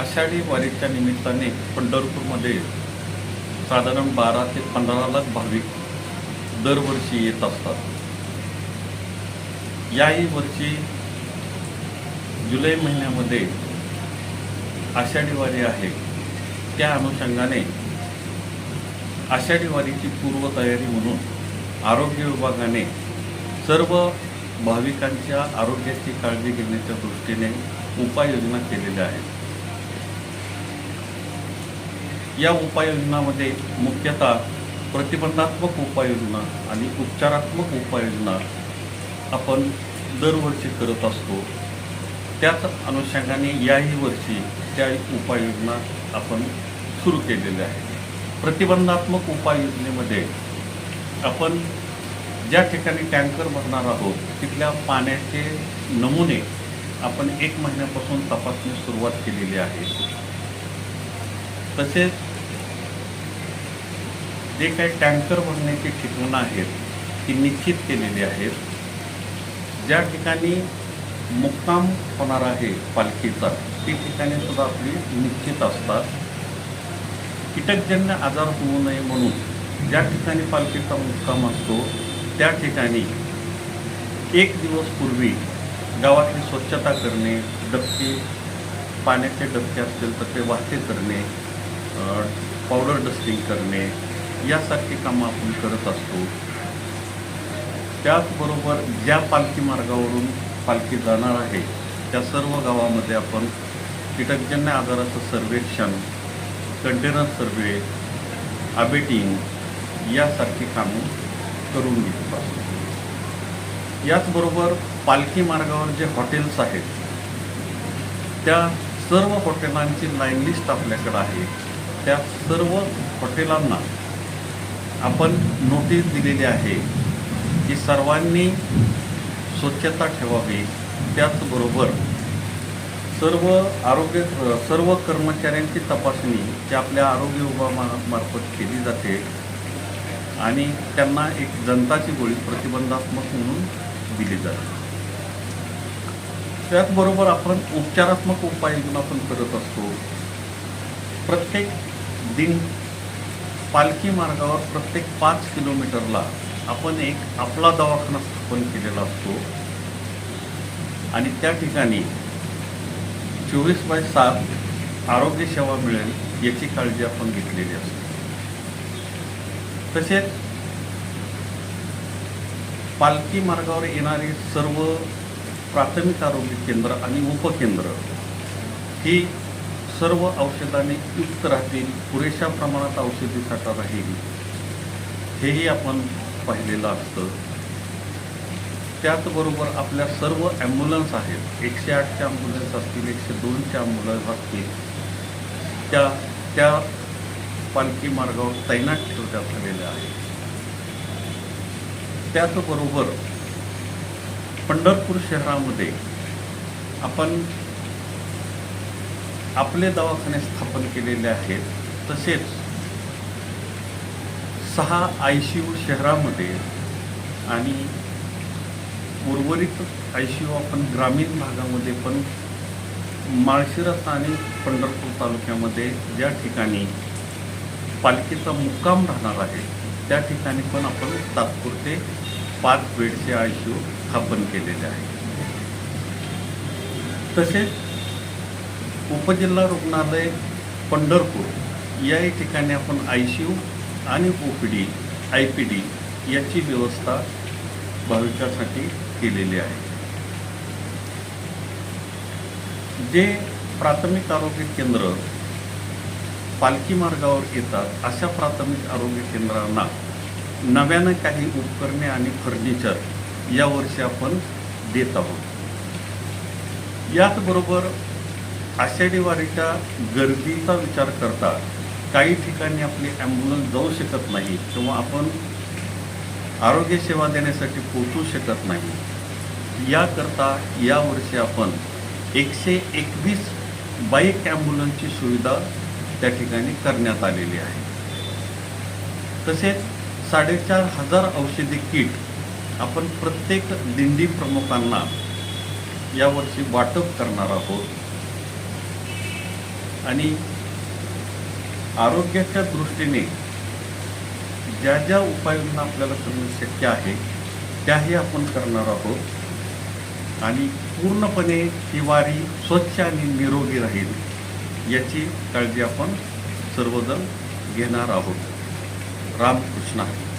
आषाढी वारीच्या निमित्ताने पंढरपूरमध्ये साधारण बारा ते पंधरा लाख भाविक दरवर्षी येत असतात. याही वर्षी जुलै महिन्यामध्ये आषाढी वारी आहे. त्या अनुषंगाने आषाढी वारीची पूर्वतयारी म्हणून आरोग्य विभागाने सर्व भाविकांच्या आरोग्याची काळजी घेण्याच्या दृष्टीने उपाययोजना केलेल्या आहेत. या उपाययोजनामध्ये मुख्यतः प्रतिबंधात्मक उपाययोजना आणि उपचारात्मक उपाययोजना आपण दरवर्षी करत असतो. त्याच अनुषंगाने याही वर्षी त्या उपाययोजना आपण सुरू केलेल्या आहेत. प्रतिबंधात्मक उपाययोजनेमध्ये आपण ज्या ठिकाणी टँकर भरणार आहोत तिथल्या पाण्याचे नमुने आपण एक महिन्यापासून तपासणी सुरुवात केलेली आहे. तसेच जे काही टँकर भरण्याची ठिकाणं आहेत ती निश्चित केलेली आहेत. ज्या ठिकाणी मुक्काम होणार आहे पालखीचा ती ठिकाणी सुद्धा आपली निश्चित असतात. कीटकजन्य आजार होऊ नये म्हणून ज्या ठिकाणी पालखीचा मुक्काम असतो त्या ठिकाणी एक दिवस पूर्वी गावातली स्वच्छता करणे डबके पाण्याचे डबके असतील तर ते वाहते करणे पावडर डस्टिंग करणे यासारखी कामं आपण करत असतो. त्याचबरोबर ज्या पालखी मार्गावरून पालखी जाणार आहे त्या सर्व गावामध्ये आपण कीटकजन्य आजाराचं सर्वेक्षण कंटेनर सर्वे अबेटिंग यासारखी कामं करून घेत असतो. याचबरोबर पालखी मार्गावर जे हॉटेल्स आहेत त्या सर्व हॉटेलांची लाईन लिस्ट आपल्याकडं आहे. त्या सर्व हॉटेलांना आपण नोटीस दिलेली आहे की सर्वांनी स्वच्छता ठेवावी. त्याचबरोबर सर्व आरोग्य सर्व कर्मचाऱ्यांची तपासणी जी आपल्या आरोग्य विभागामार्फत केली जाते आणि त्यांना एक जनताची गोळी प्रतिबंधात्मक म्हणून दिली जाते. त्याचबरोबर आपण उपचारात्मक उपाययोजना पण करत असतो. प्रत्येक दिन पालखी मार्गावर प्रत्येक पाच किलोमीटरला आपण एक आपला दवाखाना स्थापन केलेला असतो. आणि त्या ठिकाणी चोवीस बाय सात आरोग्य सेवा मिळेल याची काळजी आपण घेतलेली असते. तसेच पालखी मार्गावर येणारी सर्व प्राथमिक आरोग्य केंद्र आणि उपकेंद्र ही सर्व औषधाने युक्त राहतील पुरेशा प्रमाणात औषधी साठा राहील. हेही आपण पाहिलेलं असतं. त्याचबरोबर आपल्या सर्व ॲम्ब्युलन्स आहेत. एकशे आठच्या ॲम्ब्युलन्स असतील एकशे दोनच्या ॲम्ब्युलन्स असतील. त्या त्या पालखी मार्गावर तैनात ठेवण्यात आलेल्या आहेत. त्याचबरोबर पंढरपूर शहरामध्ये आपण आपले दवाखाने स्थापन केलेले आहेत. तसेच सहा आय सी यू शहरामध्ये आणि उर्वरित आय सी यू आपण ग्रामीण भागामध्ये पण माळशिरस आणि पंढरपूर तालुक्यामध्ये ज्या ठिकाणी पालिकेचा मुक्काम राहणार आहे त्या ठिकाणी पण आपण तात्पुरते पाच बेडचे आय सी यू स्थापन केलेले आहे तसेच उपजिल्हा रुग्णालय पंढरपूर. याही ठिकाणी आपण आय सी यू आणि O P D I P D याची व्यवस्था भाविकासाठी केलेली आहे. जे प्राथमिक आरोग्य केंद्र पालखी मार्गावर येतात अशा प्राथमिक आरोग्य केंद्रांना नव्यानं काही उपकरणे आणि फर्निचर यावर्षी आपण देत आहोत. याचबरोबर आषाढी वारीच्या गर्दीचा विचार करता काही ठिकाणी आपली ॲम्ब्युलन्स जाऊ शकत नाही किंवा आपण आरोग्य सेवा देण्यासाठी पोचू शकत नाही. याकरता यावर्षी आपण एकशे एकवीस बाईक ॲम्ब्युलन्सची सुविधा त्या ठिकाणी करण्यात आलेली आहे. तसेच साडेचार हजार औषधी किट आपण प्रत्येक दिंडी प्रमुखांना यावर्षी वाटप करणार आहोत. आणि आरोग्याच्या दृष्टीने ज्या ज्या उपाययोजना आपल्याला करणं शक्य आहे त्याही आपण करणार आहोत. आणि पूर्णपणे ही वारी स्वच्छ आणि निरोगी राहील याची काळजी आपण सर्वजण घेणार आहोत. रामकृष्ण.